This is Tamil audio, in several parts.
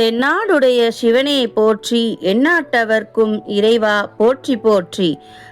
தென்னாடுடைய சிவனே போற்றி எந்நாட்டவர்க்கும் இறைவா போற்றி போற்றி.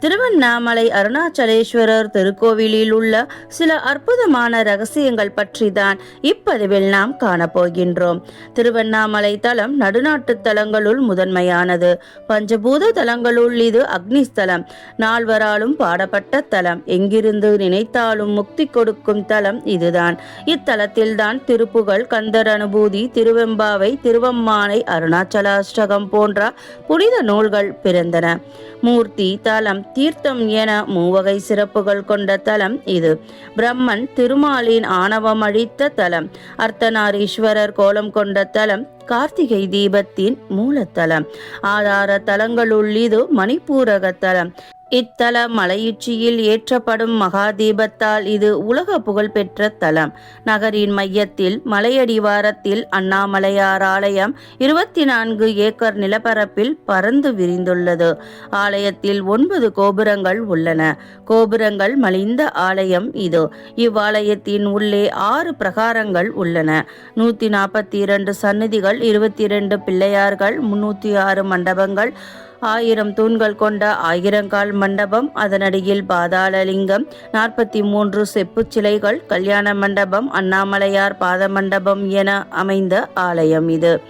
திருவண்ணாமலை அருணாச்சலேஸ்வரர் திருக்கோவிலில் உள்ள சில அற்புதமான ரகசியங்கள் பற்றி தான் இப்பதிவில் நாம் காணப்போகின்றோம். திருவண்ணாமலை தலம் நடுநாட்டு தலங்களுள் முதன்மையானது. பஞ்சபூத தலங்களுள் இது அக்னிஸ்தலம். நால்வராலும் பாடப்பட்ட தலம். எங்கிருந்து நினைத்தாலும் முக்தி கொடுக்கும் தலம் இதுதான். இத்தலத்தில்தான் திருப்புகழ் கந்தர் அனுபூதி திருவெம்பாவை திருவம்மானை அருணாச்சலாஷ்டகம் போன்ற புனித நூல்கள் பிறந்தன. மூர்த்தி தலம் தீர்த்தம் என மூவகை சிறப்புகள் கொண்ட தலம் இது. பிரம்மன் திருமாலின் ஆணவம் அழித்த தலம். அர்த்தநாரீஸ்வரர் கோலம் கொண்ட தலம் கார்த்திகை தீபத்தின் மூலத்தலம். ஆதார தலங்களுள் இது மணிப்பூரக தலம். இத்தல மலையுச்சியில் ஏற்றப்படும் மகாதீபத்தால் இது உலக புகழ்பெற்ற தலம். நகரின் மையத்தில் மலையடிவாரத்தில் அண்ணாமலையார் ஆலயம் இருபத்தி நான்கு ஏக்கர் நிலப்பரப்பில் பறந்து விரிந்துள்ளது. ஆலயத்தில் ஒன்பது கோபுரங்கள் உள்ளன. கோபுரங்கள் மலிந்த ஆலயம் இது. இவ்வாலயத்தின் உள்ளே ஆறு பிரகாரங்கள் உள்ளன. நூத்தி நாற்பத்தி இரண்டு சன்னதிகள் இருபத்தி இரண்டு பிள்ளையார்கள் முன்னூத்தி ஆறு மண்டபங்கள் ஆயிரம் தூண்கள் கொண்ட ஆயிரங்கால் மண்டபம் அதனடியில் பாதாளலிங்கம் நாற்பத்தி மூன்று செப்புச் சிலைகள் கல்யாண மண்டபம் அண்ணாமலையார் பாத மண்டபம் என அமைந்த ஆலயம் இது.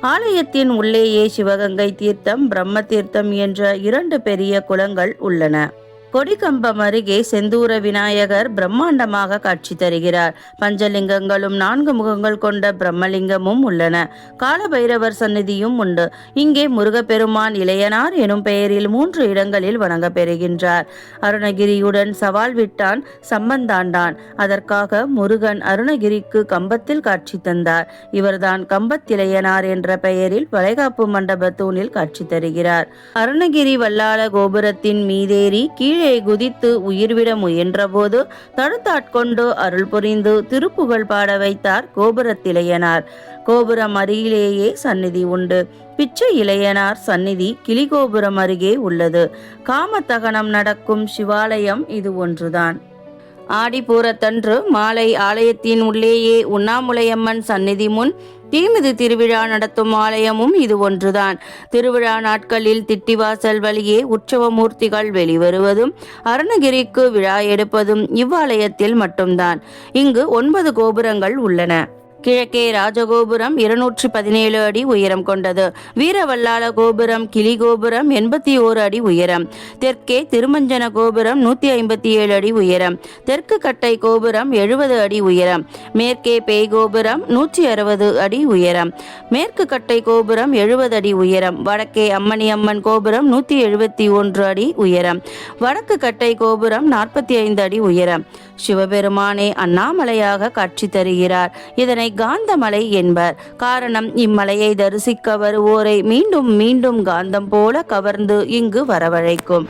ஆலயத்தின் உள்ளேயே சிவகங்கை தீர்த்தம் பிரம்ம தீர்த்தம் என்ற இரண்டு பெரிய குளங்கள் உள்ளன. கொடிக்கம்பம் அருகே செந்தூர விநாயகர் பிரம்மாண்டமாக காட்சி தருகிறார். பஞ்சலிங்கங்களும் நான்கு முகங்கள் கொண்ட பிரம்மலிங்கமும் உள்ளன. காலபைரவர் சந்நிதியும் உண்டு. இங்கே முருகப்பெருமான் இளையனார் எனும் பெயரில் மூன்று இடங்களில் வணங்கப்பெறுகின்றார். அருணகிரியுடன் சவால் விட்டான் சம்பந்தாண்டான். அதற்காக முருகன் அருணகிரிக்கு கம்பத்தில் காட்சி தந்தார். இவர்தான் கம்பத்திலையனார் என்ற பெயரில் வளைகாப்பு மண்டப தூணில் காட்சி தருகிறார். அருணகிரி வல்லாள கோபுரத்தின் மீதேறி கீழ் குதித்து உயிர்விட முயன்றபோது தடுத்தாட்கொண்டு அருள் புரிந்து திருப்புகழ் பாட வைத்தார் கோபுரத்திலையனார் கோபுரம் அருகிலேயே சந்நிதி உண்டு. பிச்சை இளையனார் சந்நிதி கிளிகோபுரம் அருகே உள்ளது. காமத்தகனம் நடக்கும் சிவாலயம் இது ஒன்றுதான். ஆடிப்பூரத்தன்று மாலை ஆலயத்தின் உள்ளேயே உண்ணாமுலையம்மன் சந்நிதி முன் தீமிதி திருவிழா நடத்தும் ஆலயமும் இது ஒன்றுதான். திருவிழா நாட்களில் திட்டிவாசல் வழியே உற்சவ மூர்த்திகள் வெளிவருவதும் அருணகிரிக்கு விழா எடுப்பதும் இவ்வாலயத்தில் மட்டும்தான். இங்கு ஒன்பது கோபுரங்கள் உள்ளன. கிழக்கே ராஜகோபுரம் இருநூற்றி பதினேழு அடி உயரம் கொண்டது. வீரவல்லால கோபுரம் கிளி கோபுரம் எண்பத்தி ஓரு அடி உயரம். தெற்கே திருமஞ்சன கோபுரம் நூற்றி ஐம்பத்தி ஏழு அடி உயரம். தெற்கு கட்டை கோபுரம் எழுபது அடி உயரம். மேற்கே பேய் கோபுரம் நூற்றி அறுபது அடி உயரம். மேற்கு கட்டை கோபுரம் எழுபது அடி உயரம். வடக்கே அம்மணி அம்மன் கோபுரம் நூற்றி எழுபத்தி ஒன்று அடி உயரம். வடக்கு கட்டை கோபுரம் நாற்பத்தி ஐந்து அடி உயரம். சிவபெருமானே அண்ணாமலையாக காட்சி தருகிறார். இதனை காந்தமலை என்பர். காரணம் இம்மலையை தரிசிக்க வருவோரை மீண்டும் மீண்டும் காந்தம் போல கவர்ந்து இங்கு வரவழைக்கும்.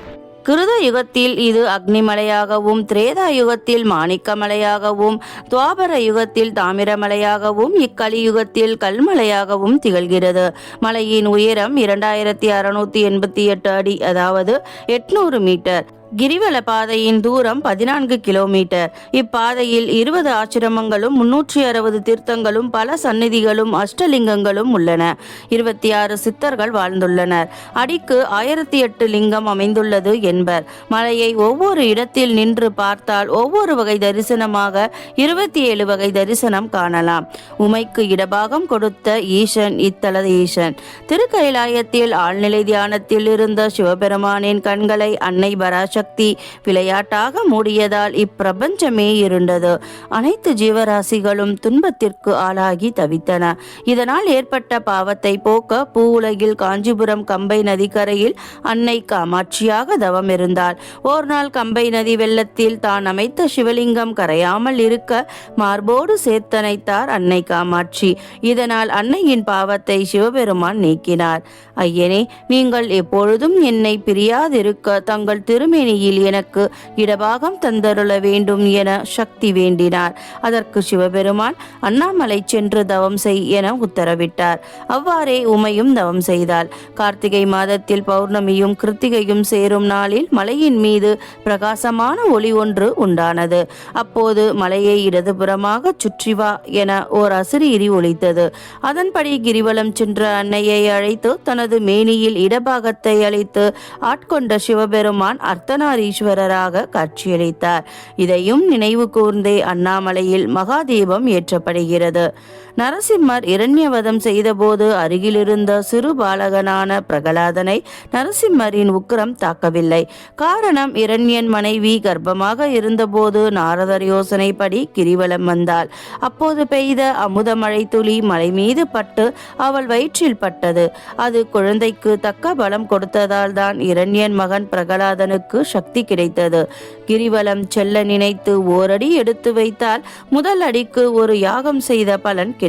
கிருத யுகத்தில் இது அக்னிமலையாகவும் திரேதா யுகத்தில் மாணிக்கமலையாகவும் துவாபர யுகத்தில் தாமிரமலையாகவும் இக்கலியுகத்தில் கல்மலையாகவும் திகழ்கிறது. மலையின் உயரம் இரண்டாயிரத்தி அறுநூத்தி எண்பத்தி எட்டு அடி அதாவது எட்நூறு மீட்டர். கிரிவல பாதையின் தூரம் பதினான்கு கிலோமீட்டர். இப்பாதையில் இருபது ஆசிரமங்களும் முன்னூற்றி அறுபது தீர்த்தங்களும் பல சந்நிதிகளும் அஷ்டலிங்கங்களும் உள்ளன. இருபத்தி ஆறு சித்தர்கள் வாழ்ந்துள்ளனர். அடிக்கு ஆயிரத்தி எட்டு லிங்கம் அமைந்துள்ளது என்பர். மலையை ஒவ்வொரு இடத்தில் நின்று பார்த்தால் ஒவ்வொரு வகை தரிசனமாக இருபத்தி ஏழு வகை தரிசனம் காணலாம். உமைக்கு இடபாகம் கொடுத்த ஈசன் இத்தல ஈசன். திருக்கைலாயத்தில் ஆழ்நிலை தியானத்தில் இருந்த சிவபெருமானின் கண்களை அன்னை பராசக்தி விளையாட்டாக மூடியதால் இப்பிரபஞ்சமே இருண்டது. அனைத்து ஜீவராசிகளும் துன்பத்திற்கு ஆளாகி தவித்தன. இதனால் ஏற்பட்ட பாவத்தை போக்க பூ உலகில் காஞ்சிபுரம் கம்பை நதிக்கரையில் அன்னை காமாட்சியாக தவம் இருந்தார். ஓர் நாள் கம்பை நதி வெள்ளத்தில் தான் அமைத்த சிவலிங்கம் கரையாமல் இருக்க மார்போடு சேர்த்தனைத்தார் அன்னை காமாட்சி. இதனால் அன்னையின் பாவத்தை சிவபெருமான் நீக்கினார். ஐயனே நீங்கள் எப்பொழுதும் என்னை பிரியாதிருக்க தங்கள் திருமேனி திருமேனியில் எனக்கு இடபாகம் தந்தருள வேண்டும் என சக்தி வேண்டினார். அதற்கு சிவபெருமான் அண்ணாமலை சென்று தவம் செய் என உத்தரவிட்டார். அவ்வாறே உமையும் தவம் செய்தாள். கார்த்திகை மாதத்தில் பௌர்ணமியும் கிருத்திகையும் சேரும் நாளில் மலையின் மீது பிரகாசமான ஒளி ஒன்று உண்டானது. அப்போது மலையை இடதுபுறமாக சுற்றி வா என ஓர் அசிரீரி ஒலித்தது. அதன்படி கிரிவலம் சென்ற அன்னையை அழைத்து தனது மேனியில் இடபாகத்தை அழைத்து ஆட்கொண்ட சிவபெருமான் அர்த்தநாரீஸ்வரராக காட்சியளித்தார். இதையும் நினைவு கூர்ந்தே அண்ணாமலையில் மகாதீபம் ஏற்றப்படுகிறது. நரசிம்மர் இரண்யவதம் செய்தபோது அருகிலிருந்த சிறு பாலகனான பிரகலாதனை நரசிம்மரின் உக்கிரம் தாக்கவில்லை. காரணம் இரண்யன் மனைவி கர்ப்பமாக இருந்தபோது நாரதர் யோசனைப்படி கிரிவலம் வந்தாள். அப்போது பெய்த அமுத மழை துளி மலை மீது பட்டு அவள் வயிற்றில் பட்டது. அது குழந்தைக்கு தக்க பலம் கொடுத்ததால் தான் இரண்யன் மகன் பிரகலாதனுக்கு சக்தி கிடைத்தது. கிரிவலம் செல்ல நினைத்து ஓரடி எடுத்து வைத்தால் முதல் அடிக்கு ஒரு யாகம் செய்த பலன் கிடைக்கும்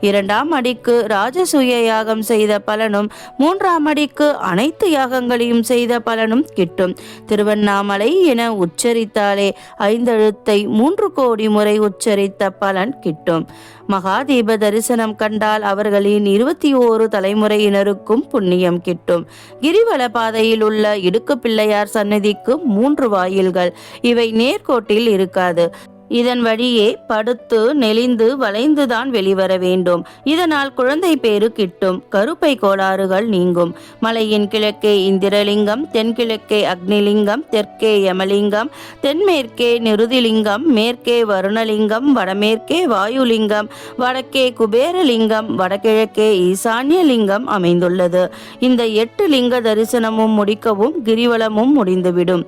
இரண்டாம் அடிக்கு ராஜசூய யாகம் செய்த பலனும் மூன்றாம் அடிக்கு அனைத்து யாகங்களையும் செய்த பலனும் கிட்டும். திருவண்ணாமலை என உச்சரித்தாலே ஐந்தெழுத்தை மூன்று கோடி முறை உச்சரித்த பலன் கிட்டும். மகாதீப தரிசனம் கண்டால் அவர்களின் இருபத்தி ஓரு தலைமுறையினருக்கும் புண்ணியம் கிட்டும். கிரிவல பாதையில் உள்ள இடுக்கு பிள்ளையார் சன்னதிக்கு மூன்று வாயில்கள். இவை நேர்கோட்டில் இருக்காது. இதன் வழியே படுத்து நெளிந்து வளைந்துதான் வெளிவர வேண்டும். இதனால் குழந்தை பேரு கிட்டும் கருப்பை கோளாறுகள் நீங்கும். மலையின் கிழக்கே இந்திரலிங்கம் தென்கிழக்கே அக்னிலிங்கம் தெற்கே யமலிங்கம் தென்மேற்கே நிருதிலிங்கம் மேற்கே வருணலிங்கம் வடமேற்கே வாயுலிங்கம் வடக்கே குபேரலிங்கம் வடகிழக்கே ஈசான்யலிங்கம் அமைந்துள்ளது. இந்த எட்டு லிங்க தரிசனமும் முடிக்கவும் கிரிவலமும் முடிந்துவிடும்.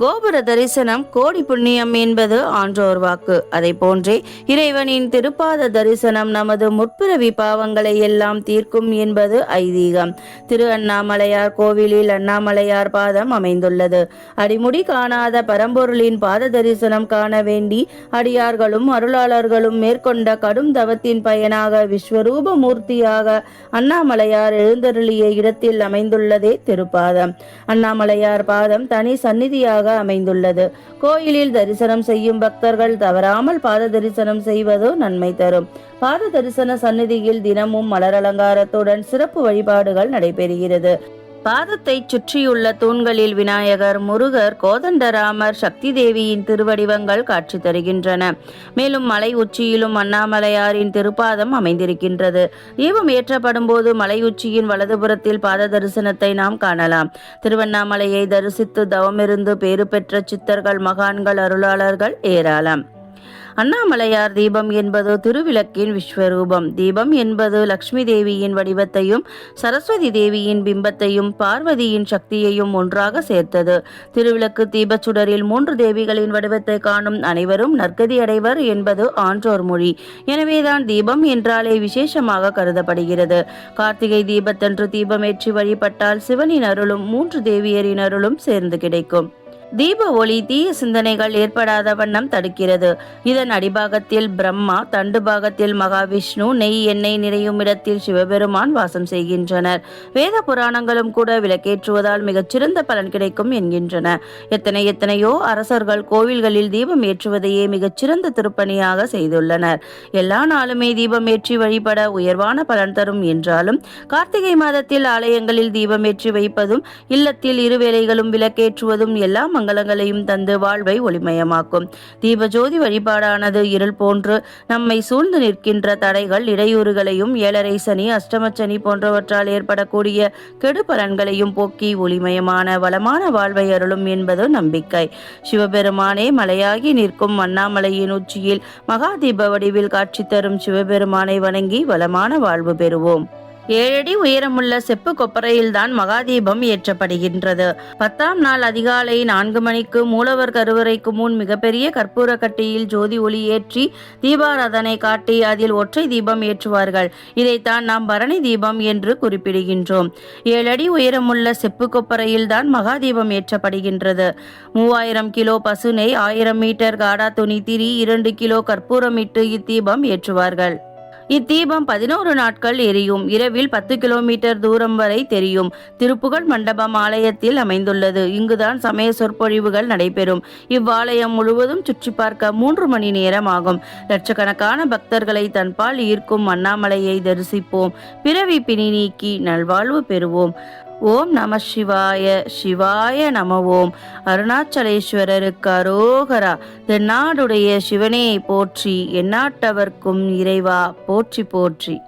கோபுர தரிசனம் கோடி புண்ணியம் என்பது ஆன்றோர் வாக்கு. அதை போன்றே இறைவனின் திருப்பாத தரிசனம் நமது முற்பிறவி பாவங்களை எல்லாம் தீர்க்கும் என்பது ஐதீகம். திரு அண்ணாமலையார் கோவிலில் அண்ணாமலையார் பாதம் அமைந்துள்ளது. அடிமுடி காணாத பரம்பொருளின் பாத தரிசனம் காண வேண்டி அடியார்களும் அருளாளர்களும் மேற்கொண்ட கடும் தவத்தின் பயனாக விஸ்வரூப மூர்த்தியாக அண்ணாமலையார் எழுந்தருளிய இடத்தில் அமைந்துள்ளதே திருப்பாதம். அண்ணாமலையார் பாதம் தனி சந்நிதியாக அமைந்துள்ளது. கோயிலில் தரிசனம் செய்யும் பக்தர்கள் தவறாமல் பாத தரிசனம் செய்வது நன்மை தரும். பாத தரிசன சந்நிதியில் தினமும் மலர் அலங்காரத்துடன் சிறப்பு வழிபாடுகள் நடைபெறுகிறது. பாதத்தை சுற்றியுள்ள தூண்களில் விநாயகர் முருகர் கோதண்டராமர் சக்தி தேவியின் திருவடிவங்கள் காட்சி தருகின்றன. மேலும் மலை உச்சியிலும் அண்ணாமலையாரின் திருப்பாதம் அமைந்திருக்கின்றது. தீபம் ஏற்றப்படும் போது மலை உச்சியின் வலதுபுறத்தில் பாத தரிசனத்தை நாம் காணலாம். திருவண்ணாமலையை தரிசித்து தவமிருந்து பேறு பெற்ற சித்தர்கள் மகான்கள் அருளாளர்கள் ஏராளம். அண்ணாமலையார் தீபம் என்பது திருவிளக்கின் விஸ்வரூபம். தீபம் என்பது லக்ஷ்மி தேவியின் வடிவத்தையும் சரஸ்வதி தேவியின் பிம்பத்தையும் பார்வதியின் சக்தியையும் ஒன்றாக சேர்த்தது. திருவிளக்கு தீபச்சுடரில் மூன்று தேவிகளின் வடிவத்தை காணும் அனைவரும் நற்கதி அடைவர் என்பது ஆன்றோர் மொழி. எனவேதான் தீபம் என்றாலே விசேஷமாக கருதப்படுகிறது. கார்த்திகை தீபத்தன்று தீபமேற்றி வழிபட்டால் சிவனின் அருளும் மூன்று தேவியரின் அருளும் சேர்ந்து கிடைக்கும். தீப ஒளி தீய சிந்தனைகள் ஏற்படாத வண்ணம் தடுக்கிறது. இதன் அடிபாகத்தில் பிரம்மா தண்டு பாகத்தில் மகாவிஷ்ணு நெய் எண்ணெய் நிறையும் இடத்தில் சிவபெருமான் வாசம் செய்கின்றனர். வேத புராணங்களும் கூட விளக்கேற்றுவதால் மிகச்சிறந்த பலன் கிடைக்கும் என்கின்றன. எத்தனை எத்தனையோ அரசர்கள் கோவில்களில் தீபம் ஏற்றுவதையே மிகச்சிறந்த திருப்பணியாக செய்துள்ளனர். எல்லா நாளுமே தீபம் ஏற்றி வழிபட உயர்வான பலன் தரும் என்றாலும் கார்த்திகை மாதத்தில் ஆலயங்களில் தீபம் ஏற்றி வைப்பதும் இல்லத்தில் இருவேளைகளும் விளக்கேற்றுவதும் எல்லாம் மங்களங்களையும் தந்து வாழ்வை ஒளிமயமாக்கும். தீபஜோதி வழிபாடானது இருள் போன்று நம்மை சூழ்ந்து நிற்கின்ற தடைகள் இடையூறுகளையும் ஏழரை சனி அஷ்டமச்சனி போன்றவற்றால் ஏற்படக்கூடிய கெடு பலன்களையும் போக்கி ஒளிமயமான வளமான வாழ்வை அருளும் என்பது நம்பிக்கை. சிவபெருமானே மலையாகி நிற்கும் அண்ணாமலையின் உச்சியில் மகாதீப வடிவில் காட்சி தரும் சிவபெருமானை வணங்கி வளமான வாழ்வு பெறுவோம். ஏழடி உயரமுள்ள செப்பு கொப்பரையில்தான் மகாதீபம் ஏற்றப்படுகின்றது. பத்தாம் நாள் அதிகாலை நான்கு மணிக்கு மூலவர் கருவறைக்கு முன் மிகப்பெரிய கற்பூர கட்டியில் ஜோதி ஒளி ஏற்றி தீபாராதனை காட்டி அதில் ஒற்றை தீபம் ஏற்றுவார்கள். இதைத்தான் நாம் பரணி தீபம் என்று குறிப்பிடுகின்றோம். ஏழடி உயரமுள்ள செப்பு கொப்பரையில்தான் மகாதீபம் ஏற்றப்படுகின்றது. மூவாயிரம் கிலோ பசுனை ஆயிரம் மீட்டர் காடா துணி திரி இரண்டு கிலோ கற்பூரமிட்டு இத்தீபம் ஏற்றுவார்கள். இத்தீபம் பதினோரு நாட்கள் எரியும். இரவில் பத்து கிலோமீட்டர் தூரம் வரை தெரியும். திருப்புகழ் மண்டபம் ஆலயத்தில் அமைந்துள்ளது. இங்குதான் சமய சொற்பொழிவுகள் நடைபெறும். இவ்வாலயம் முழுவதும் சுற்றி பார்க்க மூன்று மணி நேரம் ஆகும். லட்சக்கணக்கான பக்தர்களை தன்பால் ஈர்க்கும் அண்ணாமலையை தரிசிப்போம். பிறவி பிணி நீக்கி நல்வாழ்வு பெறுவோம். ஓம் நம சிவாய சிவாய நம ஓம். அருணாச்சலேஸ்வரருக்கு அரோகரா தென்னாடுடைய சிவனே போற்றி எந்நாட்டவர்க்கும் இறைவா போற்றி போற்றி.